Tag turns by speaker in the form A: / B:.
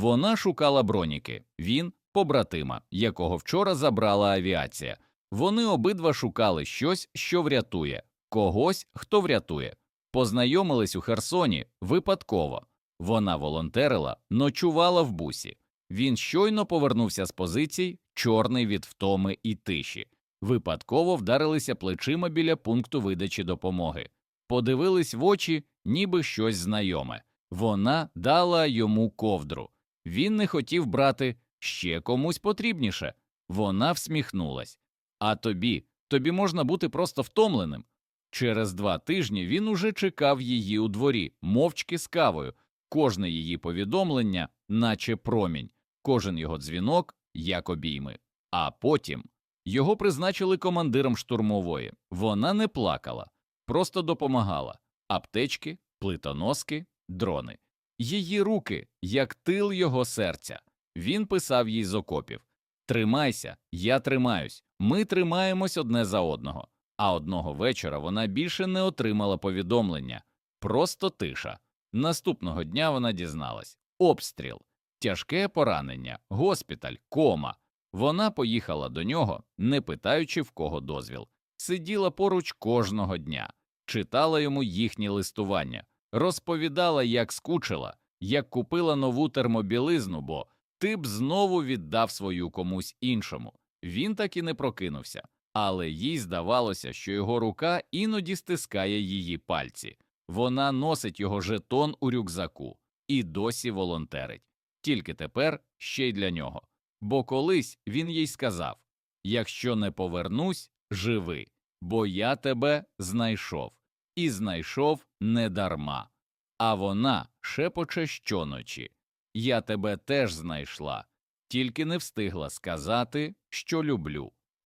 A: Вона шукала броніки, він побратима, якого вчора забрала авіація. Вони обидва шукали щось, що врятує, когось, хто врятує. Познайомились у Херсоні випадково. Вона волонтерила, ночувала в бусі. Він щойно повернувся з позицій, чорний від втоми і тиші. Випадково вдарилися плечима біля пункту видачі допомоги. Подивились в очі, ніби щось знайоме. Вона дала йому ковдру. Він не хотів брати ще комусь потрібніше. Вона всміхнулась. А тобі, тобі можна бути просто втомленим. Через два тижні він уже чекав її у дворі, мовчки з кавою, кожне її повідомлення, наче промінь, кожен його дзвінок, як обійми. А потім його призначили командиром штурмової. Вона не плакала, просто допомагала аптечки, плитоноски, дрони. Її руки, як тил його серця. Він писав їй з окопів Тримайся, я тримаюсь, ми тримаємось одне за одного. А одного вечора вона більше не отримала повідомлення, просто тиша. Наступного дня вона дізналась обстріл, тяжке поранення, госпіталь, кома. Вона поїхала до нього, не питаючи в кого дозвіл, сиділа поруч кожного дня, читала йому їхні листування, розповідала, як скучила, як купила нову термобілизну, бо ти б знову віддав свою комусь іншому. Він так і не прокинувся, але їй здавалося, що його рука іноді стискає її пальці. Вона носить його жетон у рюкзаку і досі волонтерить. Тільки тепер ще й для нього. Бо колись він їй сказав Якщо не повернусь, живи, бо я тебе знайшов, і знайшов недарма. А вона шепоче щоночі Я тебе теж знайшла, тільки не встигла сказати, що люблю.